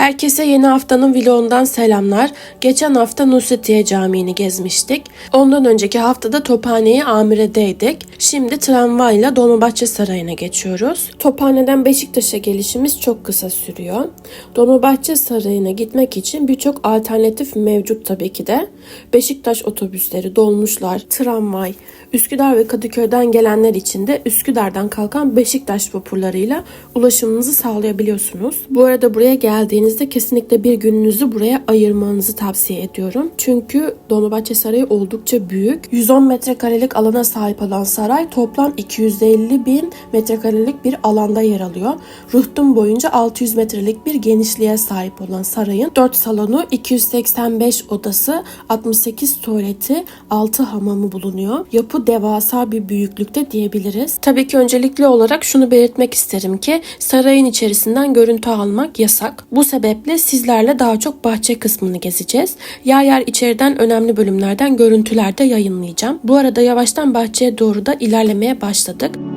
Herkese yeni haftanın vlogundan selamlar. Geçen hafta Nusretiye Camii'ni gezmiştik. Ondan önceki haftada Tophane'yi Amire'deydik. Şimdi tramvayla Dolmabahçe Sarayı'na geçiyoruz. Tophane'den Beşiktaş'a gelişimiz çok kısa sürüyor. Dolmabahçe Sarayı'na gitmek için birçok alternatif mevcut tabii ki de. Beşiktaş otobüsleri, dolmuşlar, tramvay, Üsküdar ve Kadıköy'den gelenler için de Üsküdar'dan kalkan Beşiktaş vapurlarıyla ulaşımınızı sağlayabiliyorsunuz. Bu arada buraya geldiğinizde kesinlikle bir gününüzü buraya ayırmanızı tavsiye ediyorum. Çünkü Dolmabahçe Sarayı oldukça büyük. 110 metrekarelik alana sahip olan saray toplam 250 bin metrekarelik bir alanda yer alıyor. Ruhtun boyunca 600 metrelik bir genişliğe sahip olan sarayın 4 salonu, 285 odası, 68 tuvaleti, 6 hamamı bulunuyor. Yapı devasa bir büyüklükte diyebiliriz. Tabii ki öncelikli olarak şunu belirtmek isterim ki sarayın içerisinden görüntü almak yasak. Bu sebeple sizlerle daha çok bahçe kısmını gezeceğiz. Yer yer içeriden önemli bölümlerden görüntüler de yayınlayacağım. Bu arada yavaştan bahçeye doğru da ilerlemeye başladık.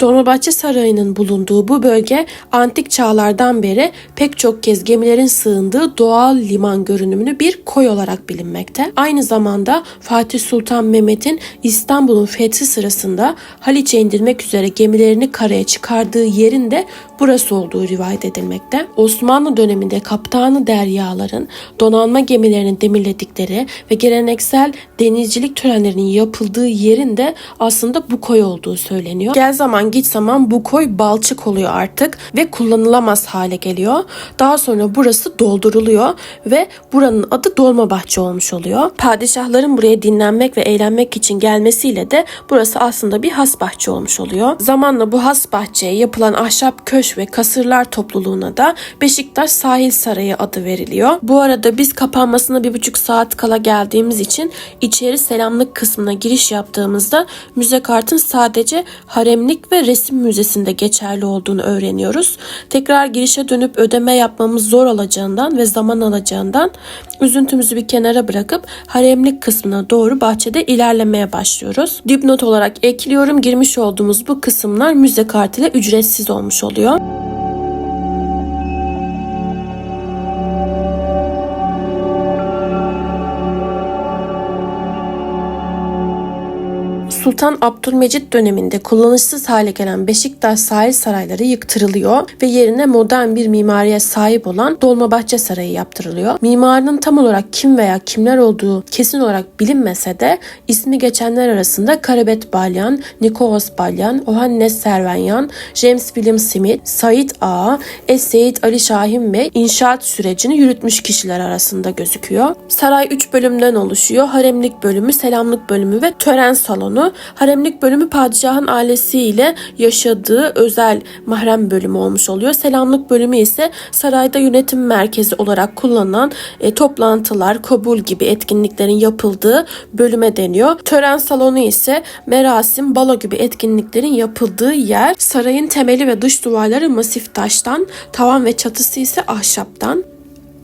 Dolmabahçe Sarayı'nın bulunduğu bu bölge antik çağlardan beri pek çok kez gemilerin sığındığı doğal liman görünümlü bir koy olarak bilinmekte. Aynı zamanda Fatih Sultan Mehmet'in İstanbul'un fethi sırasında Haliç'e indirmek üzere gemilerini karaya çıkardığı yerin de burası olduğu rivayet edilmekte. Osmanlı döneminde kaptanı deryaların donanma gemilerinin demirledikleri ve geleneksel denizcilik törenlerinin yapıldığı yerin de aslında bu koy olduğu söyleniyor. Gel zaman git zaman bu koy balçık oluyor artık ve kullanılamaz hale geliyor. Daha sonra burası dolduruluyor ve buranın adı Dolmabahçe olmuş oluyor. Padişahların buraya dinlenmek ve eğlenmek için gelmesiyle de burası aslında bir has bahçe olmuş oluyor. Zamanla bu has bahçeye yapılan ahşap köş ve kasırlar topluluğuna da Beşiktaş Sahil Sarayı adı veriliyor. Bu arada biz kapanmasına bir buçuk saat kala geldiğimiz için içeri selamlık kısmına giriş yaptığımızda müze kartın sadece haremlik ve resim müzesinde geçerli olduğunu öğreniyoruz. Tekrar girişe dönüp ödeme yapmamız zor olacağından ve zaman alacağından üzüntümüzü bir kenara bırakıp haremlik kısmına doğru bahçede ilerlemeye başlıyoruz. Dipnot olarak ekliyorum girmiş olduğumuz bu kısımlar müze kartıyla ücretsiz olmuş oluyor. Sultan Abdülmecit döneminde kullanışsız hale gelen Beşiktaş sahil sarayları yıktırılıyor ve yerine modern bir mimariye sahip olan Dolmabahçe Sarayı yaptırılıyor. Mimarının tam olarak kim veya kimler olduğu kesin olarak bilinmese de ismi geçenler arasında Karabet Balyan, Nikolaus Balyan, Ohannes Servenyan, James William Smith, Said Ağa, Es-Seyit Ali Şahin Bey inşaat sürecini yürütmüş kişiler arasında gözüküyor. Saray 3 bölümden oluşuyor. Haremlik bölümü, selamlık bölümü ve tören salonu. Haremlik bölümü padişahın ailesiyle yaşadığı özel mahrem bölümü olmuş oluyor. Selamlık bölümü ise sarayda yönetim merkezi olarak kullanılan e, toplantılar, kabul gibi etkinliklerin yapıldığı bölüme deniyor. Tören salonu ise merasim, balo gibi etkinliklerin yapıldığı yer. Sarayın temeli ve dış duvarları masif taştan, tavan ve çatısı ise ahşaptan.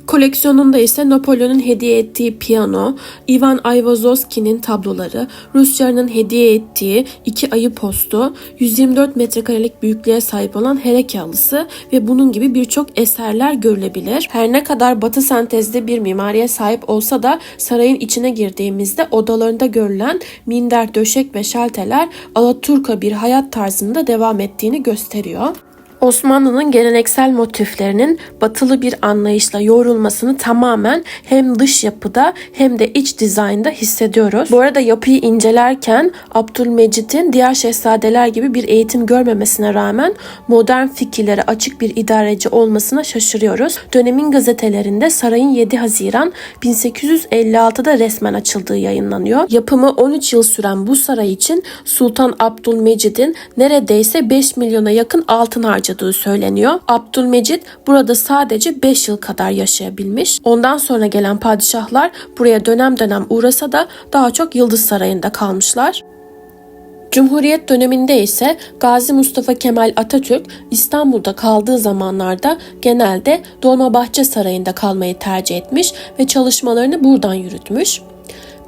Koleksiyonunda ise Napolyon'un hediye ettiği piyano, Ivan Ayvazovski'nin tabloları, Rusçar'ın hediye ettiği iki ayı postu, 124 metrekarelik büyüklüğe sahip olan Hereke halısı ve bunun gibi birçok eserler görülebilir. Her ne kadar batı sentezde bir mimariye sahip olsa da sarayın içine girdiğimizde odalarında görülen minder, döşek ve şalteler Alaturka bir hayat tarzında devam ettiğini gösteriyor. Osmanlı'nın geleneksel motiflerinin batılı bir anlayışla yoğrulmasını tamamen hem dış yapıda hem de iç dizaynda hissediyoruz. Bu arada yapıyı incelerken Abdülmecit'in diğer şehzadeler gibi bir eğitim görmemesine rağmen modern fikirlere açık bir idareci olmasına şaşırıyoruz. Dönemin gazetelerinde sarayın 7 Haziran 1856'da resmen açıldığı yayınlanıyor. Yapımı 13 yıl süren bu saray için Sultan Abdülmecit'in neredeyse 5 milyona yakın altın harcadığı söyleniyor. Abdülmecit burada sadece 5 yıl kadar yaşayabilmiş. Ondan sonra gelen padişahlar buraya dönem dönem uğrasa da daha çok Yıldız Sarayı'nda kalmışlar. Cumhuriyet döneminde ise Gazi Mustafa Kemal Atatürk İstanbul'da kaldığı zamanlarda genelde Dolmabahçe Sarayı'nda kalmayı tercih etmiş ve çalışmalarını buradan yürütmüş.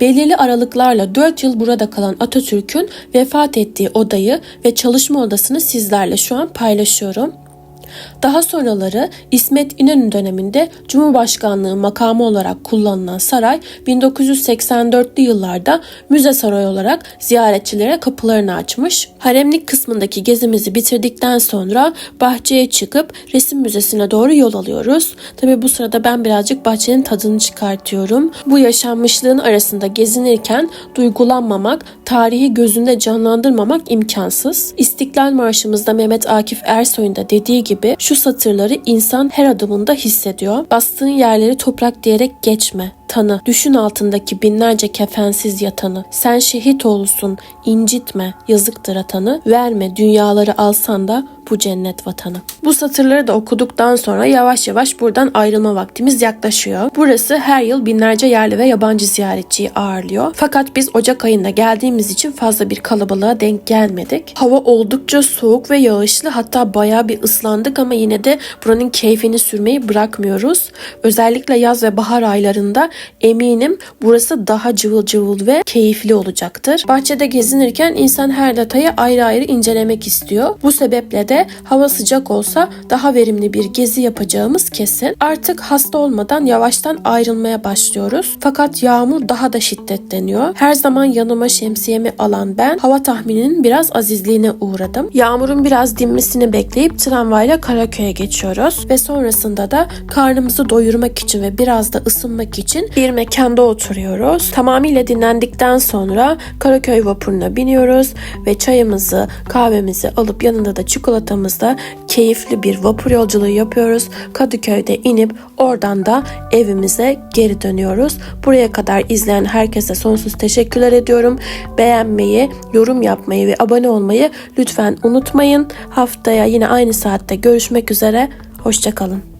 Belirli aralıklarla 4 yıl burada kalan Atatürk'ün vefat ettiği odayı ve çalışma odasını sizlerle şu an paylaşıyorum. Daha sonraları İsmet İnönü döneminde Cumhurbaşkanlığı makamı olarak kullanılan saray 1984'lü yıllarda müze sarayı olarak ziyaretçilere kapılarını açmış. Haremlik kısmındaki gezimizi bitirdikten sonra bahçeye çıkıp resim müzesine doğru yol alıyoruz. Tabi bu sırada ben birazcık bahçenin tadını çıkartıyorum. Bu yaşanmışlığın arasında gezinirken duygulanmamak, tarihi gözünde canlandırmamak imkansız. İstiklal Marşımızda Mehmet Akif Ersoy'un da dediği gibi şu satırları insan her adımında hissediyor. Bastığın yerleri toprak diyerek geçme tanı. Düşün altındaki binlerce kefensiz yatanı. Sen şehit oğlusun, incitme, yazıktır atanı. Verme, dünyaları alsan da bu cennet vatanı. Bu satırları da okuduktan sonra yavaş yavaş buradan ayrılma vaktimiz yaklaşıyor. Burası her yıl binlerce yerli ve yabancı ziyaretçiyi ağırlıyor. Fakat biz Ocak ayında geldiğimiz için fazla bir kalabalığa denk gelmedik. Hava oldukça soğuk ve yağışlı hatta bayağı bir ıslandık ama yine de buranın keyfini sürmeyi bırakmıyoruz. Özellikle yaz ve bahar aylarında eminim burası daha cıvıl cıvıl ve keyifli olacaktır. Bahçede gezinirken insan her detayı ayrı ayrı incelemek istiyor. Bu sebeple de hava sıcak olsa daha verimli bir gezi yapacağımız kesin. Artık hasta olmadan yavaştan ayrılmaya başlıyoruz. Fakat yağmur daha da şiddetleniyor. Her zaman yanıma şemsiyemi alan ben hava tahmininin biraz azizliğine uğradım. Yağmurun biraz dinmesini bekleyip tramvayla Karaköy'e geçiyoruz ve sonrasında da karnımızı doyurmak için ve biraz da ısınmak bir mekanda oturuyoruz. Tamamıyla dinlendikten sonra Karaköy vapuruna biniyoruz ve çayımızı, kahvemizi alıp yanında da çikolatamızla keyifli bir vapur yolculuğu yapıyoruz. Kadıköy'de inip oradan da evimize geri dönüyoruz. Buraya kadar izleyen herkese sonsuz teşekkürler ediyorum. Beğenmeyi, yorum yapmayı ve abone olmayı lütfen unutmayın. Haftaya yine aynı saatte görüşmek üzere. Hoşçakalın.